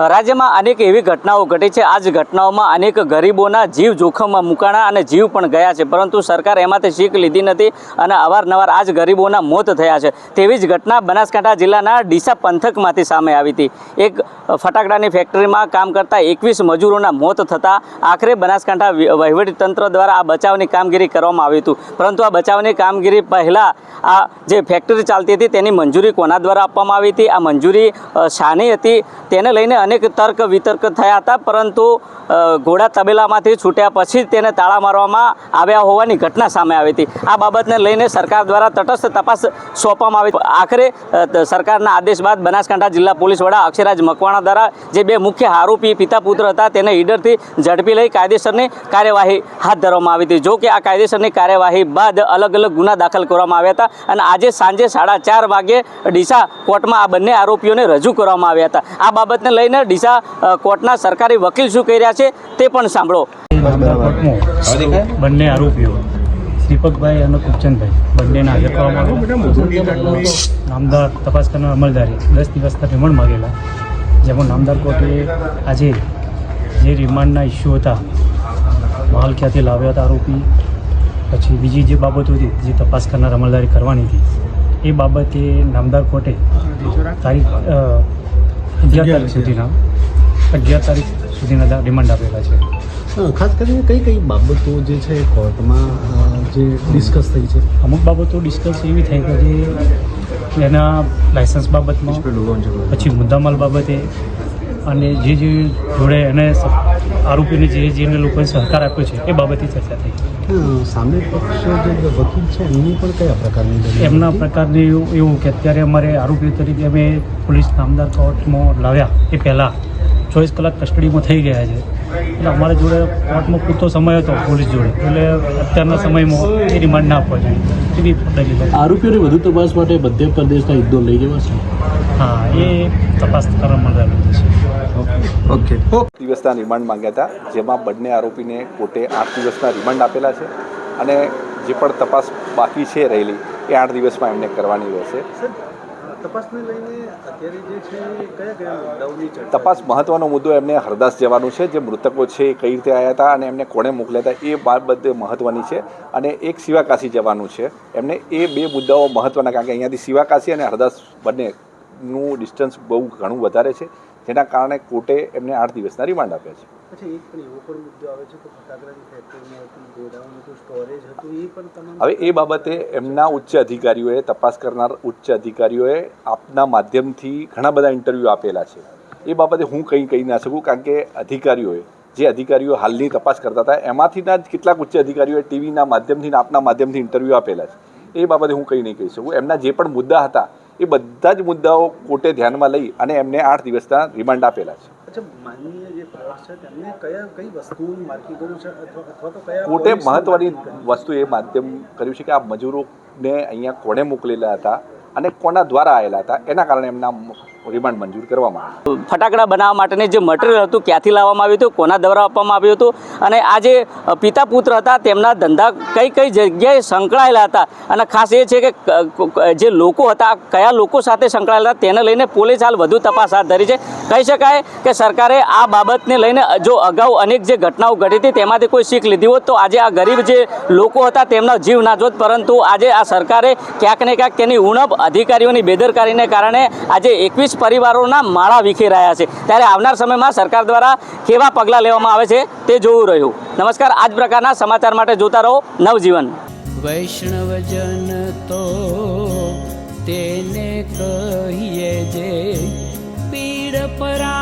રાજ્યમાં અનેક એવી ઘટનાઓ ઘટી છે. આ જ ઘટનાઓમાં અનેક ગરીબોના જીવ જોખમમાં મુકાણા અને જીવ પણ ગયા છે. પરંતુ સરકાર એમાંથી શીખ લીધી નથી અને અવારનવાર આ જ ગરીબોના મોત થયા છે. તેવી જ ઘટના બનાસકાંઠા જિલ્લાના ડીસા પંથકમાંથી સામે આવી હતી. એક ફટાકડાની ફેક્ટરીમાં કામ કરતા એકવીસ મજૂરોના મોત થતાં આખરે બનાસકાંઠા વહીવટીતંત્ર દ્વારા આ બચાવની કામગીરી કરવામાં આવી હતું. પરંતુ આ બચાવની કામગીરી પહેલાં આ જે ફેક્ટરી ચાલતી હતી તેની મંજૂરી કોના દ્વારા આપવામાં આવી હતી? આ મંજૂરી શાની હતી? તેને લઈને અનેક તર્ક વિતર્ક થયા હતા, પરંતુ ઘોડા તબેલામાંથી છૂટ્યા પછી તેને તાળા મારવામાં આવ્યા હોવાની ઘટના સામે આવી હતી. આ બાબતને લઈને સરકાર દ્વારા તટસ્થ તપાસ સોંપવામાં આવી. આખરે સરકારના આદેશ બાદ બનાસકાંઠા જિલ્લા પોલીસ વડા અક્ષયરાજ મકવાણા દ્વારા જે બે મુખ્ય આરોપી પિતા પુત્ર હતા તેને ઈડરથી ઝડપી લઈ કાયદેસરની કાર્યવાહી હાથ ધરવામાં આવી હતી. જો કે આ કાયદેસરની કાર્યવાહી બાદ અલગ અલગ ગુના દાખલ કરવામાં આવ્યા હતા અને આજે સાંજે સાડા ચાર વાગે ડીસા કોર્ટમાં આ બંને આરોપીઓને રજૂ કરવામાં આવ્યા હતા. આ બાબતને લઈને ડીસા કોર્ટના સરકારી વકીલ શું કહી રહ્યા છે તે પણ સાંભળો. બંને આરોપીઓ, દીપકભાઈ અને કુપચંદભાઈ બંનેને હાજર કરવામાં નામદાર તપાસ કરનાર અમલદારી દસ દિવસના રિમાન્ડ માગેલા, જેમાં નામદાર કોર્ટે આજે જે રિમાન્ડના ઇસ્યુ હતા માલ ક્યાંથી લાવ્યા હતા આરોપી, પછી બીજી જે બાબતો હતી, જે તપાસ કરનાર અમલદારી કરવાની હતી, એ બાબતે નામદાર કોર્ટે તારીખ અગિયાર તારીખ સુધીના. અગિયાર તારીખ સુધીના રિમાન્ડ આપેલા છે. ખાસ કરીને કઈ કઈ બાબતો જે છે કોર્ટમાં જે ડિસ્કસ થઈ છે? અમુક બાબતો ડિસ્કસ એવી થઈ કે જે એના લાયસન્સ બાબતમાં પછી મુદ્દામાલ બાબતે અને જે જે જોડે એને આરોપીને જે જેને લોકોએ સહકાર આપ્યો છે એ બાબતે ચર્ચા થઈ. સામે પક્ષ જે વકીલ છે એમની પણ કયા પ્રકારની એમના પ્રકારની એવું એવું કે અત્યારે અમારે આરોપીઓ તરીકે અમે પોલીસ નામદાર કોર્ટમાં લાવ્યા એ પહેલાં. ચોવીસ કલાક કસ્ટડીમાં થઈ ગયા છે. એટલે અમારા જોડે કોર્ટમાં પૂરતો સમય હતો પોલીસ જોડે. એટલે અત્યારના સમયમાં એ રિમાન્ડ ના આપવા જોઈએ. એવી દલીલ. આરોપીઓને વધુ તપાસ માટે મધ્ય પ્રદેશના યુદ્ધો લઈ જવાશે? હા એ તપાસ કરવામાં આવેલી છે ઓકે દિવસના રિમાન્ડ માંગ્યા હતા જેમાં બંને આરોપીને કોર્ટે આઠ દિવસના રિમાન્ડ આપેલા છે અને જે પણ તપાસ બાકી છે રહેલી એ આઠ દિવસમાં એમને કરવાની રહેશે. તપાસને લઈને અત્યારે જે છે કયા કયા મુદ્દાઓની ચર્ચા તપાસ મહત્વનો મુદ્દો એમને હરદાસ જવાનું છે જે મૃતકો છે એ કઈ રીતે આવ્યા હતા અને એમને કોણે મોકલ્યા હતા એ બાબત મહત્વની છે અને એક શિવાકાશી જવાનું છે. એમને એ બે મુદ્દાઓ મહત્વના કારણ કે અહીંયાથી શિવાકાશી અને હરદાસ બંનેનું ડિસ્ટન્સ બહુ ઘણું વધારે છે. જેના કારણે કોર્ટે એમને આઠ દિવસના રિમાન્ડ આપ્યા છે. હવે એ બાબતે એમના ઉચ્ચ અધિકારીઓએ તપાસ કરનાર ઉચ્ચ અધિકારીઓએ આપના માધ્યમથી ઘણા બધા ઇન્ટરવ્યૂ આપેલા છે. એ બાબતે હું કંઈ કહી ના શકું કારણ કે અધિકારીઓએ જે અધિકારીઓ હાલની તપાસ કરતા હતા એમાંથીના જ કેટલાક ઉચ્ચ અધિકારીઓએ ટીવીના માધ્યમથી આપના માધ્યમથી ઇન્ટરવ્યૂ આપેલા છે. એ બાબતે હું કંઈ નહીં કહી શકું. એમના જે પણ મુદ્દા હતા એ બધા જ મુદ્દાઓ કોર્ટે ધ્યાનમાં લઈ અને એમને આઠ દિવસના રિમાન્ડ આપેલા છે. કોર્ટે મહત્વની વસ્તુ એ માધ્યમ કર્યું છે કે આ મજૂરોને અહીંયા કોણે મોકલેલા હતા? અને કોના દ્વારા આવેલા હતા? એના કારણે એમના રિમાન્ડ મંજૂર કરવામાં આવ્યું. ફટાકડા બનાવવા માટેની જે મટીરિયલ હતું, ક્યાંથી લાવવામાં આવ્યું હતું, કોના દ્વારા આપવામાં આવ્યું હતું, અને આ જે પિતા પુત્ર હતા, તેમના ધંધા કઈ કઈ જગ્યાએ સંકળાયેલા હતા? અને ખાસ એ છે કે, જે લોકો હતા, કયા લોકો સાથે સંકળાયેલા હતા, તેને લઈને પોલીસ હાલ વધુ તપાસ હાથ ધરી છે. કહી શકાય કે સરકારે આ બાબતને લઈને જો અગાઉ અનેક જે ઘટનાઓ ઘટી હતી, તેમાંથી કોઈ શીખ લીધી હોત, તો આજે આ ગરીબ જે લોકો હતા, તેમના જીવ ના જોત, પરંતુ આજે આ સરકારે ક્યાંક ને ક્યાંક તેની ઉણપ અધિકારીઓની બેદરકારીને કારણે આજે એકવીસ પરિવારોના માળા વિખેરાયા છે. ત્યારે આવનાર સમયમાં સરકાર દ્વારા કેવા પગલાં લેવામાં આવે છે તે જોવું રહ્યું. નમસ્કાર આ જ પ્રકારના સમાચાર માટે જોતા રહો નવજીવન. વૈષ્ણવજન તો તેને કહીએ જે પીડ પરા